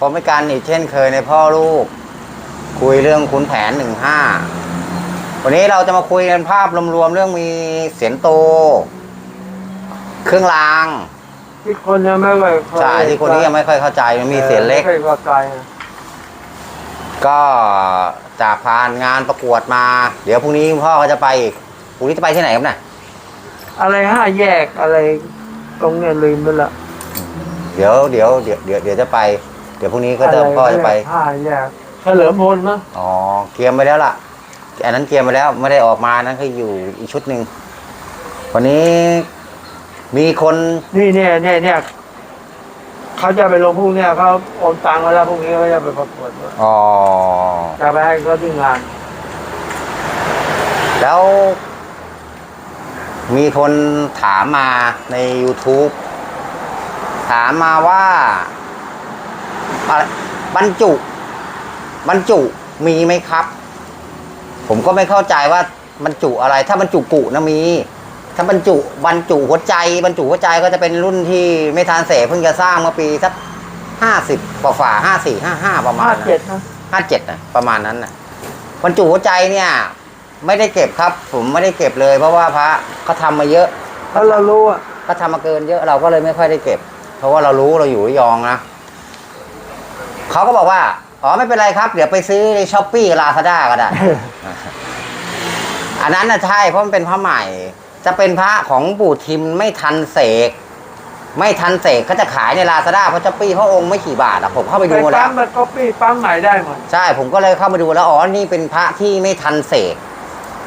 ผมเป็นการอีกเช่นเคยในพ่อลูก คุยเรื่องขุนแผนหนึ่งห้าวันนี้เราจะมาคุยกันภาพรวมๆเรื่องมีเสียนโต เครื่องรางที่คนยังไม่ค่อยเข้าใช่ที่คนนี้ยังไม่ค่อยเข้าใจมันมีเสียนเล็ก ไม่ค่อยเข้าใจก็จากผ่านงานประกวดมา เดี๋ยวพรุ่งนี้คุณพ่อก็จะไปอีกพรุ่งนี้จะไปที่ไหนครับเนี่ยอะไรห้าแยกอะไร ตรงเนี้ยลืมไปละเดี๋ยวเดี๋ยวเดี๋ยวเดี๋ยวเดี๋ยวจะไป เดี๋ยวพรุ่งนี้ก็จะไรพ่อจะไปห้าแยกเฉลิมพลมั้งอ๋อเกียมไปแล้วล่ะอันนั้นเกียมไปแล้วไม่ได้ออกมานั่นคืออยู่อีกชุดหนึ่งวันนี้มีคนนี่เนี่ยเนี่ยเนี่ยเขาจะไปลงพรุ่งเนี่ยเขาโอนตังค์มาแล้วพรุ่งนี้เขาจะไปประกวดอ๋อจะไปให้เขาที่งาน แล้ว มีคนถามมาใน YouTube ถามมาว่า อะไรบรรจุ บรรจุมีไหมครับ ผมก็ไม่เข้าใจว่าบรรจุอะไร ถ้าบรรจุกุนะมี ถ้าบรรจุบรรจุหัวใจ บรรจุหัวใจก็จะเป็นรุ่นที่ไม่ทานเสเพิ่งจะสร้างเมื่อปีสักห้าสิบกว่าฝ่าห้าสี่ห้าห้าประมาณห้านั้นเจ็ดนะห้าเจ็ดนะประมาณนั้นนะบรรจุหัวใจเนี่ย ไม่ได้เก็บครับ ผมไม่ได้เก็บเลย เพราะว่าพระเขาทำมาเยอะแล้วเรารู้อะเขาทำมาเกินเยอะเราก็เลยไม่ค่อยได้เก็บ เพราะว่าเรารู้เราอยู่ระยองนะ เขาก็บอกว่า อ๋อไม่เป็นไรครับ เดี๋ยวไปซื้อในช้อปปี้ลาซาด้าก็ได้ อันนั้นนะใช่ เพราะมันเป็นพระใหม่ จะเป็นพระของปู่ทิมไม่ทันเสก ไม่ทันเสกเขาจะขายในลาซาด้าเพราะช้อปปี้พระองค์ไม่กี่บาทอะผมเข้าไปไปดูแล้ปั๊วมไปก๊อปปี้ปั๊มใหม่ได้หมดใช่ ผมก็เลยเข้ามาดูแล้ว อ๋อ นี่เป็นพระที่ไม่ทันเสก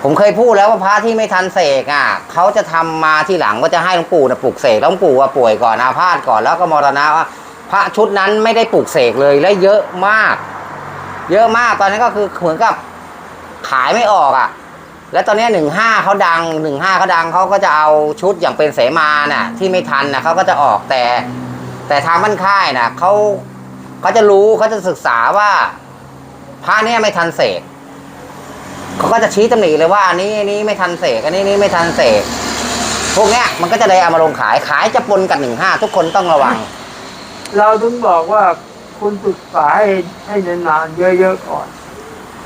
ผมเคยพูดแล้วว่าพระที่ไม่ทันเสกอะเขาจะทำมาที่หลังก็จะให้หลวงปู่นะปลูกเสกแล้วหลวงปู่ว่าป่วยก่อนอาพาธก่อนแล้วก็มรณะว่าพ ระชุดนั้นไม่ได้ปลูกเสกเลยและเยอะมาก เยอะมากตอนนั้นก็คือเหมือนกับขายไม่ออกอะ แล้วตอนนี้หนึ่งห้าเขาดังหนึ่งห้าเขาดังเขาก็จะเอาชุดอย่างเป็นเสมาน่ะ ที่ไม่ทันนะเขาก็จะออกแต่ แต่ทางบ้านค่ายน่ะเขาเขาจะรู้เขาจะศึกษาว่าพระเนี่ยไม่ทันเสกเขาก็จะชี้ตำหนิเลยว่าอันนี้อันนี้ไม่ทันเสกอันนี้นี่ไม่ทันเสกพวกเนี้ยมันก็จะเลยเอามาลงขายขายจะปนกันหนึ่งห้าทุกคนต้องระวัง เราถึงบอกว่าคุณศึกษาให้ให้นานๆเยอะๆก่อน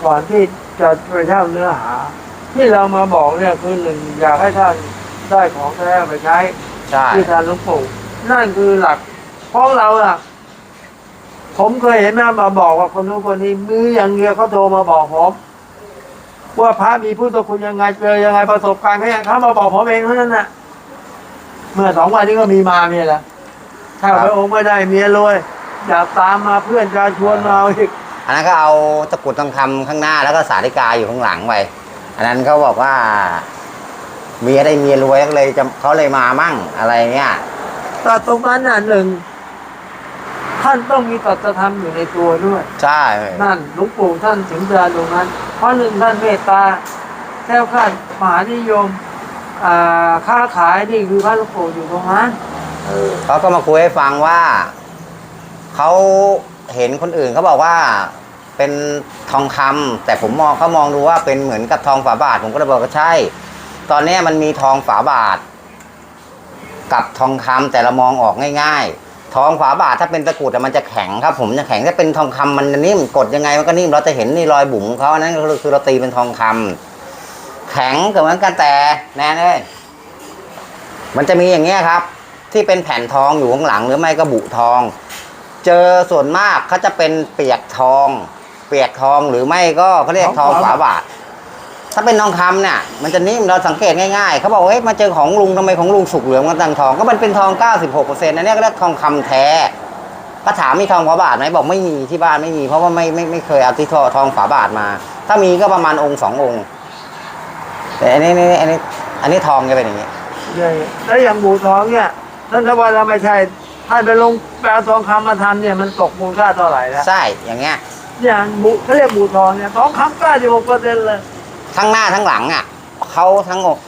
ก่อนที่จะไปเช่าเนื้อหา ที่เรามาบอกเนี่ยคือหนึ่งอยากให้ท่านได้ของแท้ไปใช้ใช่ที่ทานหลวงปู่นั่นคือหลักเพราะเราอะผมเคยเห็นแม่มาบอกว่าคนนู้นคนนี้มีอย่างเดียวเขาโทรมาบอกผมว่าพระมีพุทธคุณยังไงเจอยังไงประสบการณ์เขาอย่างเขามาบอกผมเองเท่านั้นน่ะ เมื่อสองวันนี้ก็มีมาเนี่ยแหละ ถ้าพระองค์ไม่ได้เมียรวยอยากตามมาเพื่อนจะชวนมาเอาอีกอันนั้นก็เอาตะกรุดทองคำข้างหน้าแล้วก็สาริกาอยู่ข้างหลังไปอันนั้นเขาบอกว่า เมียได้เมียรวยก็เลยจะเขาเลยมามั่งอะไรเงี้ยแต่ตรงนั้นน่ะหนึ่งท่านต้องมีตัตธรรมอยู่ในตัวด้วย ใช่นั่นหลวงปู่ท่านถึงจะตรงนั้น เพราะหนึ่งท่านเมตตาแค่ขั้นมหานิยมอ่าค้าขายนี่คือพระหลวงปู่อยู่ตรงนั้น เขาก็มาคุยให้ฟังว่าเขาเห็นคนอื่นเขาบอกว่าเป็นทองคำแต่ผมมองเขามองดูว่าเป็นเหมือนกับทองฝาบาท ผมก็เลยบอกว่าใช่ ตอนนี้มันมีทองฝาบาท กับทองคำแต่เรามองออกง่าย ๆ ทองฝาบาทถ้าเป็นตะกรุดมันจะแข็งครับ ผมจะแข็งถ้าเป็นทองคำมันจะนิ่มกดยังไงมันก็นิ่มเราจะเห็นนี่รอยบุ๋มเขาอันนั้นคือเราตีเป็นทองคำแข็งก็เหมือนกันแต่แน่เลยมันจะมีอย่างเงี้ยครับ ที่เป็นแผ่นทองอยู่ข้างหลังหรือไม่ก็บุทอง เจอส่วนมากเขาจะเป็นเปียกทอง เปียกทองหรือไม่ก็เขาเรียกทองฝาบาท ถ้าเป็นทองคำเนี่ยมันจะนิ่มเราสังเกตง่ายๆเขาบอกว่าเฮ้ยมาเจอของลุงทำไมของลุงสุกเหลืองกันตังทองก็มันเป็นทอง 96%นะเนี่ยก็เรียกทองคำแท้ก็ถามมีทองฝาบาทไหมบอกไม่มีที่บ้านไม่มี เพราะว่าไม่ไม่ไม่เคยเอาที่ทอทองฝาบาทมา ถ้ามีก็ประมาณองค์สององค์ แต่อันนี้อันนี้อันนี้อันนี้ทองจะเป็นอย่างนี้ ใช่แล้วอย่างบูทองเนี่ย ท่านถ้าว่าเราไม่ใช่ท่านไปลงแปลทองคำมาทำเนี่ยมันตกมูลค่าเท่าไหร่แล้วใช่อย่างเงี้ยอย่างบูเขาเรียกบูทองเนี่ยทองคำเก้าสิบหกเปอร์เซ็นต์เลยทั้งหน้าทั้งหลังอะเขาทั้งองค์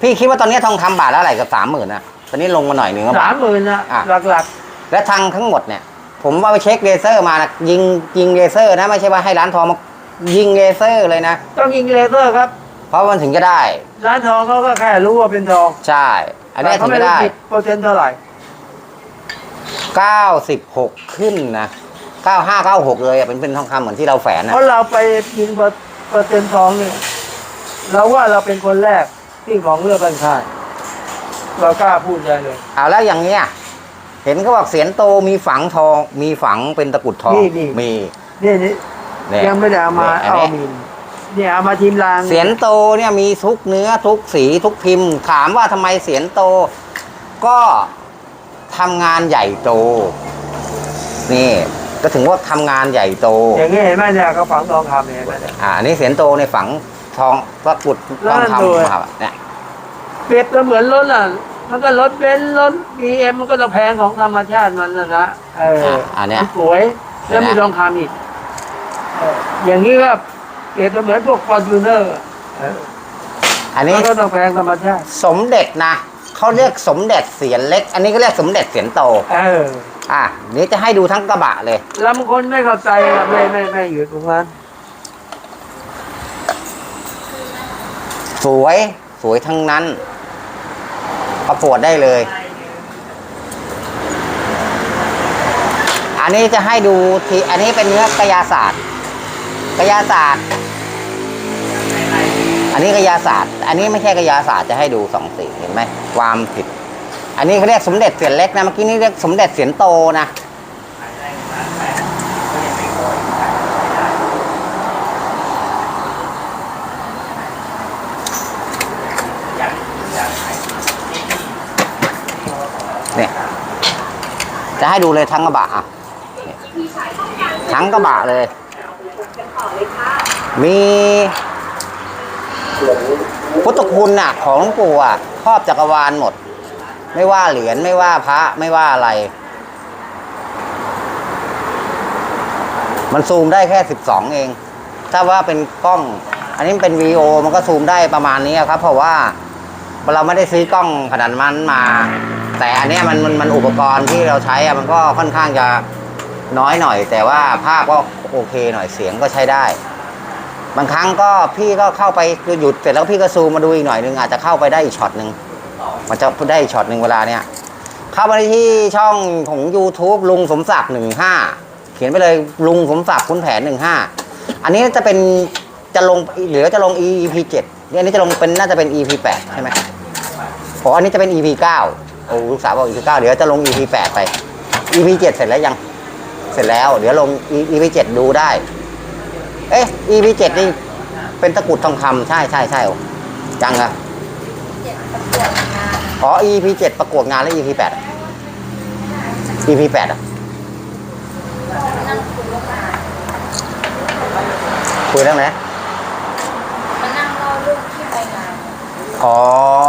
พี่คิดว่าตอนนี้ทองคำบาทละเท่าไหร่กับสามหมื่นนะตอนนี้ลงมาหน่อยหนึ่งก็สาบาทมหมื่นนะอะหลักและทางทั้งหมดเนี่ย ผมว่าไปเช็คเลเซอร์มานะยิงยิงเลเซอร์นะไม่ใช่ว่าให้ร้านทองมายิงเลเซอร์เลยนะๆต้องยิงเลเซอร์ครับ เพราะมันถึงจะได้ ร้านทองเขาก็แค่รู้ว่าเป็นทองใช่ อันนี้แต่ถึเขางไม่จะได้ได้คิดเปอร์เซ็นต์เท่าไหร่96ขึ้นนะ95 96เลยอะเป็นเป็นทองคำเหมือนที่เราแฝนเพนะราะเราไปยิงเปอร์เปอร์เซ็นต์ทองเนี่ยเราว่าเราเป็นคนแรกที่ของเรือบันคายเรากล้าพูดได้เลยเอาแล้วอย่างเงี้ยเห็นเขาบอกเสียนโตมีฝังทอง มีฝังเป็นตะกรุดทองนี่นี่มีนี่นี่เนี่ยยังไม่ได้เอามาเนี่ยอันเอานี้มี เนี่ยเอามาทีมรางเสียนโตเนี่ยมีทุกเนื้อทุกสีทุกพิมพ์ ถามว่าทำไมเสียนโต ก็ทำงานใหญ่โต นี่ก็ถึงว่าทำงานใหญ่โต อย่างนี้เห็นไหมเนี่ยเขาฝังทองคำเนี่ยเห็นไหมเนี่ย อ่าอันนี้เสียนโตในฝังทองตะกรุดทองแล้วคดูำครับเนี่ยเปรียบเสมือนรถอะ มันก็รถเบนซ์รถบีเอ็มมันก็ต้องแพงของธรรมชาติมันนะนะเอออะอันเนี้ยมัสวยแล้วมีทองคำอีกเอออย่างนี้ก็ เปรียบเสมือนพวกฟอร์จูเนอร์อันนี้มันก็ต้องแพงธรรมชาติ สมเด็จนะเขาเรียกสมเด็จเสียนเล็ก อันนี้ก็เรียกสมเด็จเสียนโต เออ อะนี่จะให้ดูทั้งกระบะเลยแล้วบางคนไม่เข้าใจอะไม่ไม่ไม่อยู่ตรงนั้น สวยสวยทั้งนั้น ประกวดได้เลย อันนี้จะให้ดูทีอันนี้เป็นเนื้อกระยาศาสตร์ กระยาศาสตร์ อันนี้กระยาศาสตร์ อันนี้ไม่ใช่กระยาศาสตร์จะให้ดูสองสีเห็นไหมความผิด อันนี้เขาเรียกสมเด็จเสียนเล็กนะเมื่อกี้นี่เรียกสมเด็จเสียนโตนะเนี่ยจะให้ดูเลยทั้งกระบะอะทั้งกระบะเลย มีพุทธคุณน่ะ ของหลวงปู่อะครอบจักรวาลหมด ไม่ว่าเหรียญไม่ว่าพระไม่ว่าอะไร มันซูมได้แค่สิบสองเอง ถ้าว่าเป็นกล้อง อันนี้เป็นวีโอมันก็ซูมได้ประมาณนี้ครับ เพราะว่าเราไม่ได้ซื้อกล้องขนาดนั้นมา แต่อันนี้มันมันมันอุปกรณ์ที่เราใช้อะมันก็ค่อนข้างจะ น้อยหน่อย แต่ว่าภาพก็โอเคหน่อยเสียงก็ใช้ได้ บางครั้งก็พี่ก็เข้าไปคือหยุดเสร็จแล้วพี่ก็ซูมมาดูอีกหน่อยนึงอาจจะเข้าไปได้อีกช็อตหนึ่งมันจะได้อีกช็อตหนึ่งเวลาเนี้ยเข้าไปที่ช่องของ YouTube ลุงสมศักดิ์หนึ่งห้าเขียนไปเลยลุงสมศักดิ์คุณแผนหนึ่งห้าอันนี้จะเป็นจะลงหรือจะลง EP เจ็ดเนี่ยอันนี้จะลงเป็นน่าจะเป็น EP แปดใช่ไหมเพราะอันนี้จะเป็น EP เก้าโอ้ลูกสาวบอก EP เก้าเดี๋ยวจะลง EP แปดไป EP เจ็ดเสร็จแล้วยัง เสร็จแล้วเดี๋ยวลง EP เจ็ดดูได้ เอ๊ะ EP เจ็ดนี่เป็นตะกรุดทองคำใช่ใช่ใช่โอ้จังอะอ๋อ EP เจ็ดประกวดงานแล้ว EP แปดอะ EP แปดอะคุยเรื่องไหนมานั่งเล่าเรื่องที่ไปงานอ๋อ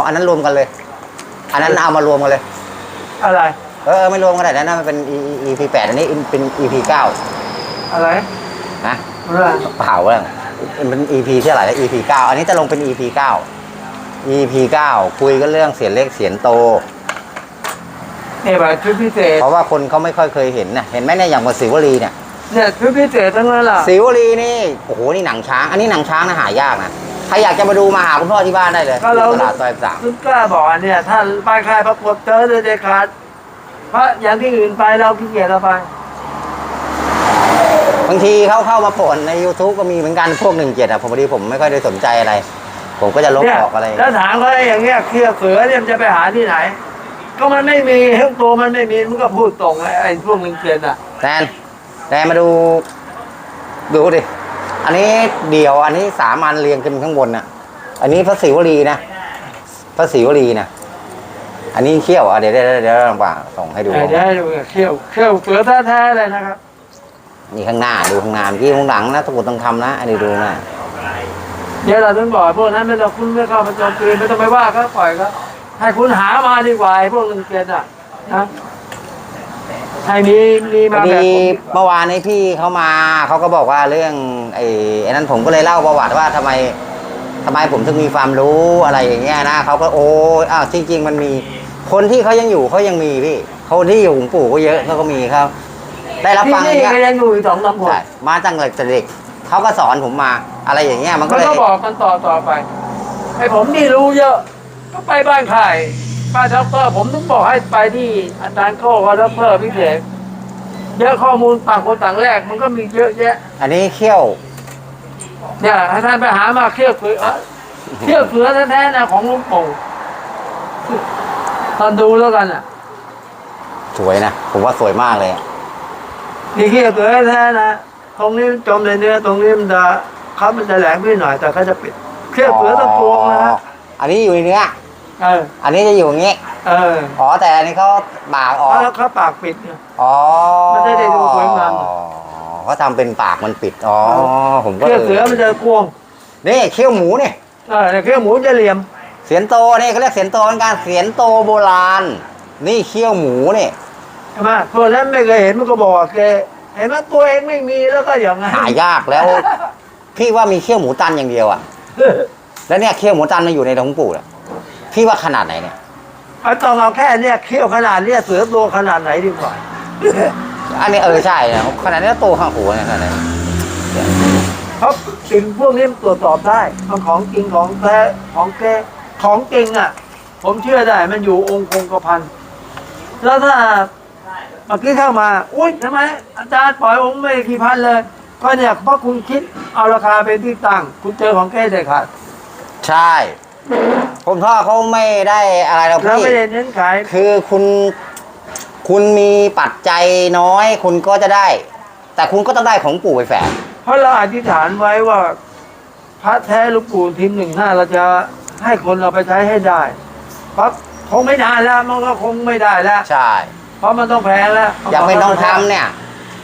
อันนั้นรวมกันเลย อันนั้นเอามารวมกันเลย อะไร เออไม่รวมกันได้นะนั่นมันเป็น EP แปดอันนี้เป็น EP เก้าอะไรนะอะไรเปล่าเรื่องมันเป็น EP ที่เท่าไหร่แล้ว EP เก้าอันนี้จะลงเป็น EP เก้า EP เก้าคุยกันเรื่องเสียงเล็กเสียงโตเนี่ยแบบชุดพิเศษเพราะว่าคนเขาไม่ค่อยเคยเห็นนะเห็นไหมเนี่ยอย่างบนสิวลีเนี่ยเนี่ยชุดพิเศษทั้งนั้นล่ะสิวลีนี่โอ้โหนี่หนังช้าง อันนี้หนังช้างนะหายากนะใครอยากจะมาดูมาหาคุณพ่อที่บ้านได้เลยก็เราตลาดซอยสามคุณกล้าบอกอันเนี่ยถ้าป้ายค่ายประกวดเจอเลยเด็ดขาด เพราะอย่างที่อื่นไปเราขี้เกียจเราไป บางทีเขาเข้ามาป่นใน YouTube ก็มีเหมือนกันพวกหนึ่งเจ็ดอะผมพอดีผมไม่ค่อยได้สนใจอะไร ผมก็จะลบเนี่ยออกอะไรแล้วถามเขาได้อย่างเงี้ยเคลียร์เสือเนี่ยมันจะไปหาที่ไหน ก็มันไม่มีทั้งตัวมันไม่มีมันก็พูดตรงไอ้ไอ้พวกหนึ่งเกียนอะแนนแนนมาดู ดูดิ อันนี้เดี่ยวอันนี้สามอันเรียงกันข้างบนน่ะ อันนี้พระศิวลีนะพระศิวลีนะ อันนี้เขี้ยวอะเดี๋ยวเดี๋ยวเดี๋ยวลองป่าส่งให้ดู เดี๋ยวให้ดูเขี้ยวเขี้ยวเสือแท้ๆเลยนะครับนี่ข้างหน้าดูข้างหน้าเมื่อกี้ข้างหลังนะตะกรุดต้องทำนะ อันนี้ดูนะเดี๋ยวเราต้องบอกพวกนั้นไม่ต้องคุณไม่เข้ามาโจมตีไม่ต้องไปว่าก็ปล่อยก็ให้คุณหามาดีกว่าไอ้พวกหนึ่งเกียนอะนะให้มีมีพมาอแบบดีผมเมื่อวานนี้พี่เขามาเขาก็บอกว่าเรื่องไอ้ไอ้นั้นผมก็เลยเล่าประวัติว่าทำไมทำไมผมถึงมีความรู้อะไรอย่างเงี้ยนะเขาก็โอ้ยอ้าวจริง ๆ มันมี คนที่เขายังอยู่เขายังมีพี่คนที่อยู่หลวงปู่ก็เยอะเขาก็มีเขาได้รับที่ฟังอนี่ย่างเงี้ยก็ยังอยู่อีกสองสามคนใช่มาตั้งแต่เด็กเขาก็สอนผมมาอะไรอย่างเงี้ยมันก็มันเลยก็บอกกันต่อต่อไปไอ้ผมนี่รู้เยอะ ก็ไปบ้านใครป้าด็อกเตอร์ผมต้องบอกให้ไปที่อาจารย์โก้กับด็อกเตอร์พิเศษเยอะข้อมูลต่างคนต่างแรกมันก็มีเยอะแยะ อันนี้เขี้ยวเนี่ยให้ท่านไปหามาเขี้ยวเสือเขี้ยวเสือแท้ๆนะของหลุงปู่ ท่านดูแล้วกันอะสวยนะ ผมว่าสวยมากเลยอะนี่เขี้ยวเสือแท้ๆนะ ตรงนี้มันจมในเนื้อตรงนี้มันจะเขามันจะแหลมขึ้นหน่อย แต่เขาจะปิดเขี้ยวเสือต้องโกงนะฮะอันนี้อยู่ในเนื้อ เออ อันนี้จะอยู่อย่างงี้ เอออ๋อ แต่อันนี้เขาปากออก แล้วเขาปากปิดเนี่ย อ๋อมันจะได้ดูสวยงาม อ๋อเขาทำเป็นปากมันปิด อ๋อ ผมก็เขี้ยวเสือมันจะโกงนี่เขี้ยวหมูนี่เออแต่เขี้ยวหมูจะเหลี่ยม เสียนโตนี่เขาเรียกเสียนโตเหมือนกันเสียนโตโบราณ นี่เขี้ยวหมูนี่ใช่ไหมตัวนั้นไม่เคยเห็นมันก็บอกว่าแกเห็นว่าตัวเองไม่มีแล้วก็อย่างนั้นหายากแล้ว พี่ว่ามีเขี้ยวหมูตันอย่างเดียวอะแล้วเนี่ยเขี้ยวหมูตันมาอยู่ในหลวงปู่เนี่ยพี่ว่าขนาดไหนเนี่ยเอาต้องเอาแค่เนี่ยเขี้ยวขนาดเนี่ยเสือตัวขนาดไหนดีกว่าอันนี้เออใช่นะขนาดนี้โตข้างหูเนี่ยขนาดไหนเพราะสิ่งพวกนี้มันตรวจสอบได้มันของจริงของแท้ของแก ของจริงอะ ผมเชื่อได้มันอยู่องค์คงกระพันแล้วถ้าเมื่อกี้เข้ามา อุ้ยทำไมอาจารย์ปล่อยองค์ไม่กี่พันเลย ก็เนี่ยเพราะคุณคิดเอาราคาเป็นที่ตั้ง คุณเจอของแก้ได้ขาดใช่ ผมพ่อเขาไม่ได้อะไรหรอกแล้วพี่ ไม่ได้เน้นขาย คือคุณ คุณมีปัจจัยน้อย คุณก็จะได้ แต่คุณก็ต้องได้ของปู่ไปแฝงเพราะเราอธิษฐานไว้ว่า พระแท้หลูกปู่ทีมหนึ่งห้าเราจะ ให้คนเราไปใช้ให้ได้เพราะคงไม่นานแล้วมันก็คงไม่ได้แล้ว ใช่ เพราะมันต้องแพงแล้วอย่างเป็นทองคำเนี่ย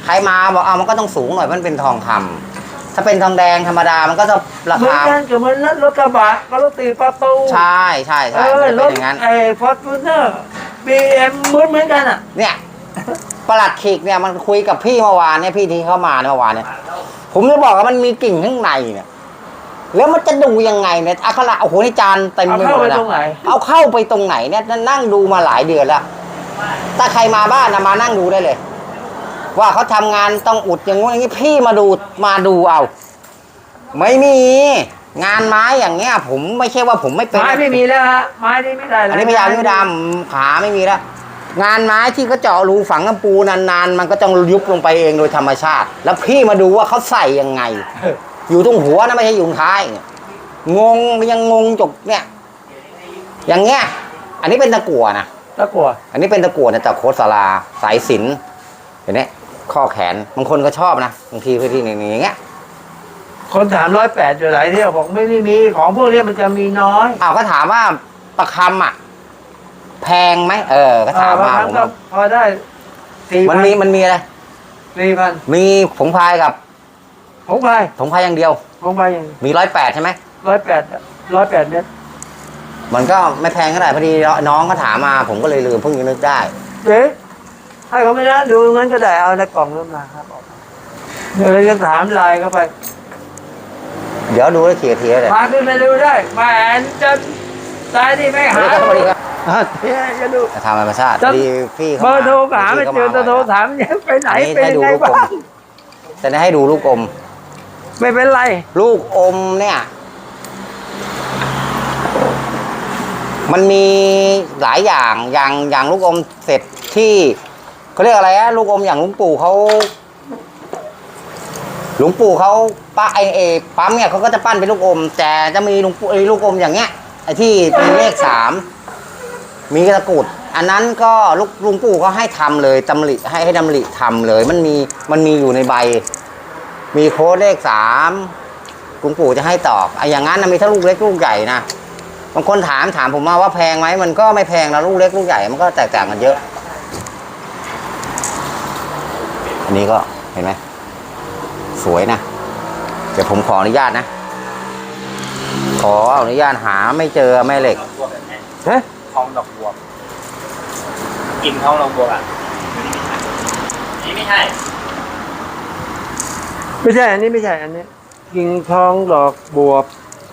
ใครมาบอกเอามันก็ต้องสูงหน่อยมันเป็นทองคำถ้าเป็นทองแดงธรรมดามันก็จะราเหมือนคากันกับเหมือนรถกระบะกับรถตีประตูใช่ใช่เอใช่อมันจะรเป็นถอย่างนั้นไอ้ฟอร์จูเนอร์บีเอ็มเหมือนเหมือนกันอะ เนี่ยประหลัดขีกเนี่ยมันคุยกับพี่เมื่อวานเนี่ยพี่ที่เข้ามาเมื่อวานเนี่ย ผมจะบอกว่ามันมีกิ่งข้างในเนี่ย แล้วมันจะดูยังไงเนี่ยอัคระโอ้โหนี่จานเต็มเอาไปหเข้ามไปดเลยตรงไหนเอาเข้าไปตรงไหนเนี่ยนั่งดูมาหลายเดือนแล้วถ้าใครมาบ้านนะมานั่งดูได้เลย ว่าเขาทำงานต้องอุดอย่างงู้นอย่างนี้พี่มาดูมาดูเอา ไม่มี งานไม้อย่างเงี้ย ผมไม่ใช่ว่าผมไม่เป็นไม้ไม่มีแล้วฮะไม้นี่ไม่ได้แล้วอันนี้พยาธิดำขาไม่มีแล้วงานไม้ที่เขาเจาะรูฝังกระปูนานๆ มันก็ต้องยุบลงไปเองโดยธรรมชาติ แล้วพี่มาดูว่าเขาใส่ยังไง อยู่ตรงหัวนะไม่ใช่อยู่ตรงท้ายเนี่ยงงยังงงจบเนี่ยอย่างเงี้ย อันนี้เป็นตะกั่วนะตะกัวอันนี้เป็นตะกั่วนะจากโคตรสาราสายสิญจนเห็นไหมข้อแขนบางคนก็ชอบนะบางทีพื้นที่อย่างเงี้ยคนถามร้อยแปดอยู่หลายเที่ยวบอกไม่ได้มีของพวกนี้มันจะมีน้อยอ้าวก็ถามว่าประคำอะ แพงไหมเออ ก็ถามบางมาครั้งผมก็พอได้สี่มัพันนมีมันมีอะไรสี่พันมีผงพายกับ ผมไปผงพายอย่างเดียวผมไปอย่างมีร้อยแปดใช่ไหมร้อยแปดร้อยแปดเมตรมันก็ไม่แพงเท่าไหร่พอดีน้องก็ถามมา ผมก็เลยลืมเพิ่งนึกได้เจ๊ให้เขาไม่ได้ดูงั้นก็ได้เอาในกล่องเริ่มมาครับเดี๋ยวเราจะถามไลน์เข้าไป เดี๋ยวดูแล้วเขียเทียเลยมาขึ้นไปดูได้แหวนจะตายที่ไม่สหาวัสดีครับสวัสดีครับอะเดี๋ยวจะดูจะทำธรรมชาติจะดีพี่เบอร์โทรหาไม่เจอจะโทรถามยังไปไหนอันนี้เป็นให้ยัดูงไงลูกอบ้ามงจะได้ให้ดูลูกอม ไม่เป็นไร ลูกอมเนี่ย มันมีหลายอย่างอย่างอย่างลูกอมเสร็จที่เขาเรียกอะไรอะลูกอมอย่างหลุงปู่เขาหลวงปู่เขาป้าไอเอปั๊มเนี่ยเขาก็จะปั้นเป็นลูกอม แต่จะมีหลุงปู่ไอ้ลูกอมอย่างเงี้ยไอ้ที่มีเลขสามมีตะกรุดอันนั้นก็ลูกลุงปู่เขาให้ทำเลยตำริให้ให้ดำริทำเลย มันมีมันมีอยู่ในใบ มีโค้ดเลขสามหลุงปู่จะให้ตอบไอ้อย่างนั้นนะมีทั้งลูกเล็กลูกใหญ่นะบางคนถามถามผมมาว่าแพงไหมมันก็ไม่แพงนะลูกเล็กลูกใหญ่มันก็แตกต่างกันเยอะ อันนี้ก็เห็นไหมสวยนะเดี๋ยวผมขออนุญาตนะ ขออนุญาตหาไม่เจอแม่เหล็กดอกบัวแบบไหนเฮ้ยทองดอกบัวกินทองดอกบัวอะนี่ไม่ใช่ ไม่ใช่อันนี้ไม่ใช่อันนี้กิ่งทองดอกบวบ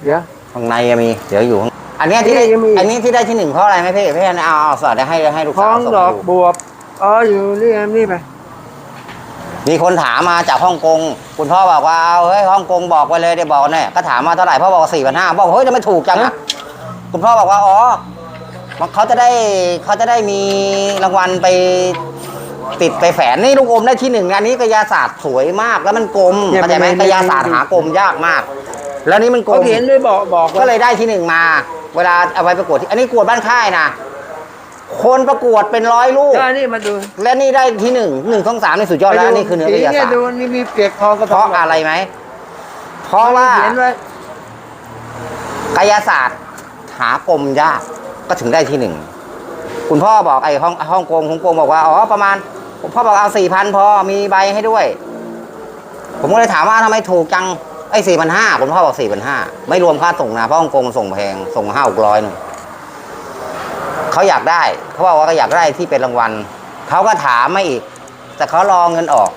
เดี๋ยว ข้างในยังมี เดี๋ยวอยู่ข้างอันเนี้ยที่ได้ ยังมีอันนี้ที่ได้ที่หนึ่งเพราะอะไรไหมพี่พี่เอาเอาสอดให้ให้ลูกทสาอวงส่งดอกดูบวบอ๋ออยู่นี่อันนี่ไปมีคนถามมาจากฮ่องกง คุณพ่อบอกว่าเอาเฮ้ยฮ่องกงบอกไปเลยเดี๋ยวบอกเนี่ยก็ถามมาเท่าไหร่พ่อบอกสี่พันห้าบอกเฮ้ยจะไม่ถูกจังอะคุณพ่อบอกว่าอ๋อเขาจะได้เขาจะได้มีรางวัลไป ติดไปแฝนนี่ลูกอมได้ที่หนึ่งอันนี้กระยาศาสตร์สวยมากแล้วมันกลมเนี่ยเข้าใจไหมมันกระยาศาสตร์หากลมยากมาก แล้วนี่มันกลเขามเขียนด้วยบอกบอกก็เลยได้ที่หนึ่งมา เวลาเอาไปประกวดที่อันนี้กวดบ้านค่ายนะคนประกวดเป็นร้อยลูก ก็นี่มาดูและนี่ได้ที่หนึ่งหนึ่งสองสามนี่สุดยอดแล้วนี่คือเนื้อกระยาเนี่ยศาสตดูร์นี่มีเปียกทองกระเพทองราะอะไรไหมเพราะว่า เขียนไว้กายศาสตร์หากลมยากก็ถึงได้ที่หนึ่ง คุณพ่อบอกไอ้ห้องห้องกงฮ่องกงบอกว่า อ๋อ ประมาณผม พ่อบอกเอาสี่พันพอมีใบให้ด้วย ผมก็เลยถามว่าทำไมถูกจังไอ้สี่พันห้าคุณพ่อบอกสี่พันห้าไม่รวมค่าส่งนะเพราะฮ่องกงส่งแพงส่งห้าหกร้อยหนึ่งเขาอยากได้เขาบอกว่าเขาอยากได้ที่เป็นรางวัลเขาก็ถามมาอีก แต่เขารอเงินออก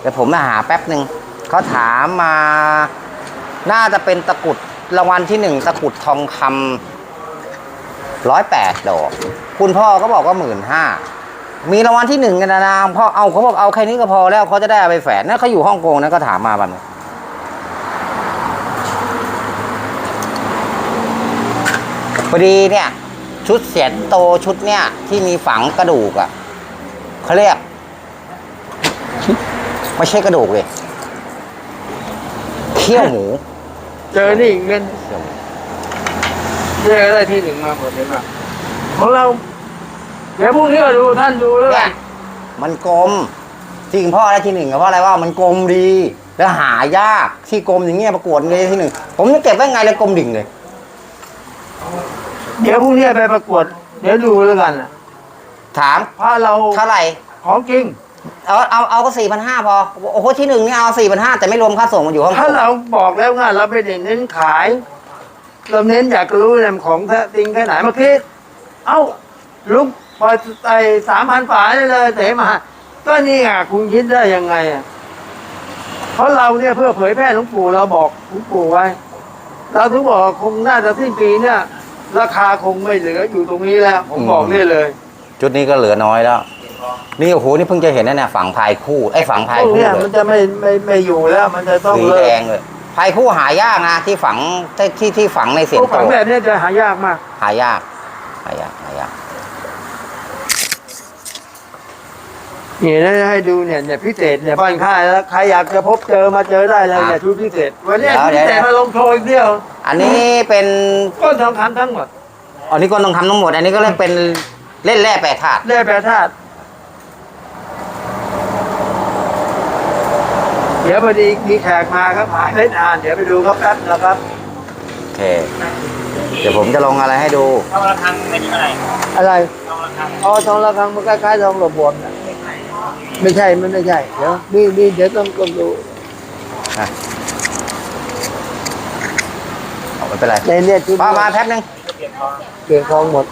เดี๋ยวผมมาหาแป๊บหนึ่งเขาถามมา น่าจะเป็นตะกรุดรางวัลที่หนึ่งตะกรุดทองคำร้อยแปดดอก คุณพ่อก็บอกว่าหมื่นห้า มีรางวัลที่หนึ่งกันนะนะพ่อเอาเขาบอกเอาแค่นี้ก็พอแล้วเขาจะได้เอาไปแฝนนั่นเขาอยู่ฮ่องกงนะก็ถามมาบัดนพอดีเนี่ย ชุดเสียนโตชุดเนี่ย ที่มีฝังกระดูกอะ่ะเขาเรียกไม่ใช่กระดูกเลยเขี้ยวหมู เจอนี่เงินเจอได้ที่หนึ่งมาหมดเลยป่ะของเรา เดี๋ยวพรุ่งนี้ก็ดูท่านดูแล้วเนี่ยมันกลมที่คุณพ่อได้ที่หนึ่งก็เพราะอะไรว่ามันกลมดี แล้วหายากที่กลมอย่างเงี้ยประกวดเลยที่หนึ่งผมจะเก็บไว้ไงแล้วกลมดิ่งเลย เดี๋ยวพรุ่งนี้ไปประกวด เดี๋ยวดูแล้วกันน่ะถามเพราะเราเท่าไหร่ ของจริง เอาเอาเอาก็สี่พันห้าพอ โอ้โหที่หนึ่งนี่เอาสี่พันห้าแต่ไม่รวมค่าส่งมันอยู่ห้องถ้าเราบอกแล้วไงเราไม่ได้เน้นขาย เราเน้นอยากรู้เนี่ยของแท้จริงแค่ไหนเมื่อกี้เอ้าลุก พอไอ้สามพันฝาเลยเลยเสมา ก็นี่อะคุณคิดได้ยังไงอะเพราะเราเนี่ยเพื่อเผยแพร่หลวงปู่เราบอกหลวงปู่ไว้ เราถึงบอกว่าคงน่าจะสิ้นปีเนี่ย ราคาคงไม่เหลืออยู่ตรงนี้แล้ว ผมบอกได้เลย จุดนี้ก็เหลือน้อยแล้ว นี่โอ้โหนี่เพิ่งจะเห็นนะเนี่ยฝั่งพายคู่ไอ้ยฝั่งพายพวกคู่เนี่ยเลมันยจะไม่ไม่ไม่อยู่แล้ว มันจะต้องสีเลิแดกงเลยพายคู่หายากนะที่ฝังที่ที่ที่ฝังในเสียพงวกโตฝังแบบเนี้ยจะหายากมาก หายาก หายาก หายากนี่นะให้ดูเนี่ยเนี่ยพิเศษเนี่ยบ้านค่ายแล้วใครอยากจะพบเจอมาเจอได้เลยเนี่ยชุดพิเศษ วันนี้ชุดพิเศษมาลงโชว์อีกเดียว อันนี้เป็นก้นทองคำทั้งหมดอันนี้ก็ต้องทำทั้งหมด อันนี้ก็เรียกเป็นเล่นแร่แปรธาตุได้แปรธาตุเดี๋ยวพอดีมีแขกมาครับหายเล่นอ่านเดี๋ยวไปดูครับแป๊บนะครับโอเค เดี๋ยวผมจะลงอะไรให้ดูทองระฆังเป็นเท่าไหร่อะไรทองระฆังอ๋อทองระฆังมันคล้ายๆทองหลบบวมนะ ไม่ใช่มันไม่ใช่เดี๋ยวนี่นี่เดี๋ยวต้องต้องดูเอาไม่เป็นไรในเนี่ยชุดป้ามาแป๊บนึงเปลี่ยนทองเปลี่ยนทองหมด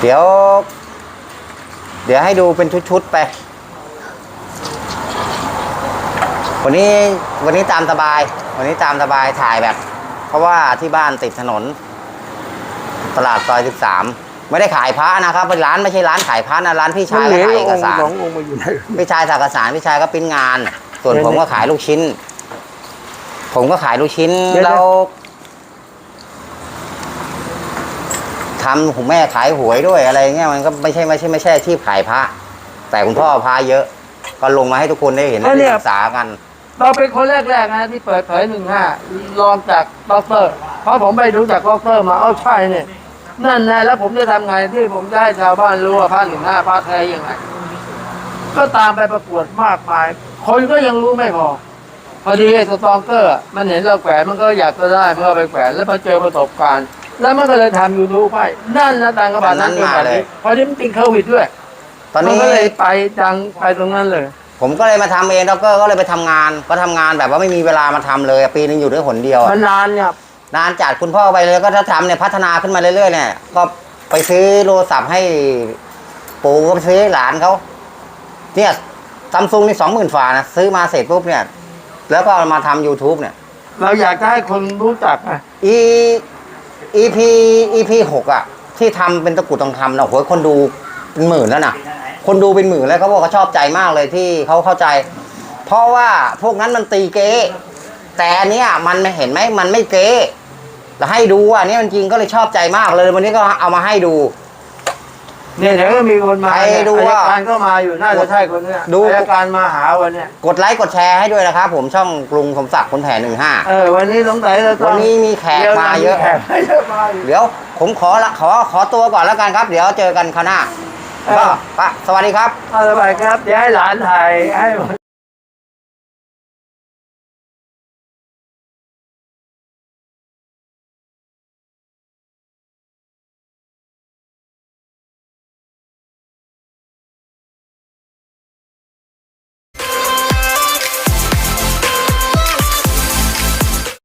เดี๋ยว เดี๋ยวให้ดูเป็นชุดๆไป วันนี้วันนี้ตามสบาย วันนี้ตามสบายถ่ายแบบ เพราะว่าที่บ้านติดถนน ตลาดซอยสิบสาม ไม่ได้ขายพระนะครับเป็นร้านไม่ใช่ร้านขายพระนะร้านพี่มัชานยเหลืก็อขายเอกองค์สารสององค์มาอยู่ไหนพี่ชายสักเอกสารพี่ชายก็ปริ้นงาน ส่วนเดี๋ยวผมก็ขายลูกชิ้น ผมก็ขายลูกชิ้นเดี๋ยวแล้วทำผมแม่ขายหวยด้วยอะไรเงี้ยมันก็ไม่ใช่ไม่ใช่ไม่ใช่อาชีพขายพระ แต่คุณพ่อพระเยอะ ก็ลงมาให้ทุกคนได้เห็นได้ศึกษากันเราเป็นคนแรกๆนะที่เปิดเผยหนึ่งห้าลองจากด็อกเตอร์เพราะผมไปรู้จากด็อกเตอร์มาเอ้าใช่เนี่ย นั่นนะแล้วผมจะทำไงที่ผมจะให้ชาวบ้านรู้ว่าพระหนึ่งห้าพระแท้ยังไง ก็ตามไปประกวดมากมาย คนก็ยังรู้ไม่พอ พอดีไอ้สตองเกอร์อะมันเห็นเราแขวนมันก็อยากจะได้มันก็ไปแขวนแล้วมาเจอประสบการณ์ แล้วมันก็เลยทำยูทูบไปนั่นนะต่างกับบาทนั้นเป็นแบบนี้พอดีมันติดโควิดด้วย ตอนมันนี้ก็เลยไปจังไปตรงนั้นเลย ผมก็เลยมาทำเองด็อกเกอร์ก็เลยไปทำงานก็ทำงานแบบว่าไม่มีเวลามาทำเลยปีนึงอยู่ได้หนเดียวอะมันนานเนี่ย นานจัดคุณพ่อไปเลยก็ถ้าทำเนี่ยพัฒนาขึ้นมาเรื่อยๆเนี่ยก็ไปซื้อโทรศัพท์ให้ปู่ก็ไปซื้อให้หลานเขาเนี่ยซัมซุงนี่สองหมื่นฝานะซื้อมาเสร็จปุ๊บเนี่ย แล้วก็มาทำ YouTube เนี่ย เราอยากจะให้คนรู้จักอะ e EP EP หกอะที่ทำเป็นตะกรุดทองคำนะโอ้โหคนดูเป็นหมื่นแล้วนะคนดูเป็นหมื่นแล้วเขาบอกเขาชอบใจมากเลยที่เขาเข้าใจ เพราะว่าพวกนั้นมันตีเก๊ แต่อันเนี้ยมันไม่เห็นไหมมันไม่เก๊แล้วให้ดูอะนี่มันจริงก็เลยชอบใจมากเลยวันนี้ก็เอามาให้ดู เนี่ยเดี๋ยวก็มีคนมาใครเนี่ยดูอาว่ายการก็มาอยู่น่าจะใช่คนเนี้ยดูอายการมาหาวันเนี้ยกดไลค์กดแชร์ให้ด้วยนะครับผมช่องกรุงสมศักดิ์คนแผ่หนึ่งห้าเออวันนี้สงสัยเราต้องวันนี้มีแขกมาเยอะ แขกมาเยอะมาอยู่เดี๋ยวผมขอละขอขอตัวก่อนแล้วกันครับ เดี๋ยวเจอกันคราวหน้าเออ ก็ปะสวัสดีครับ เอาละไปครับเดี๋ยวให้หลานถ่ายให้หมด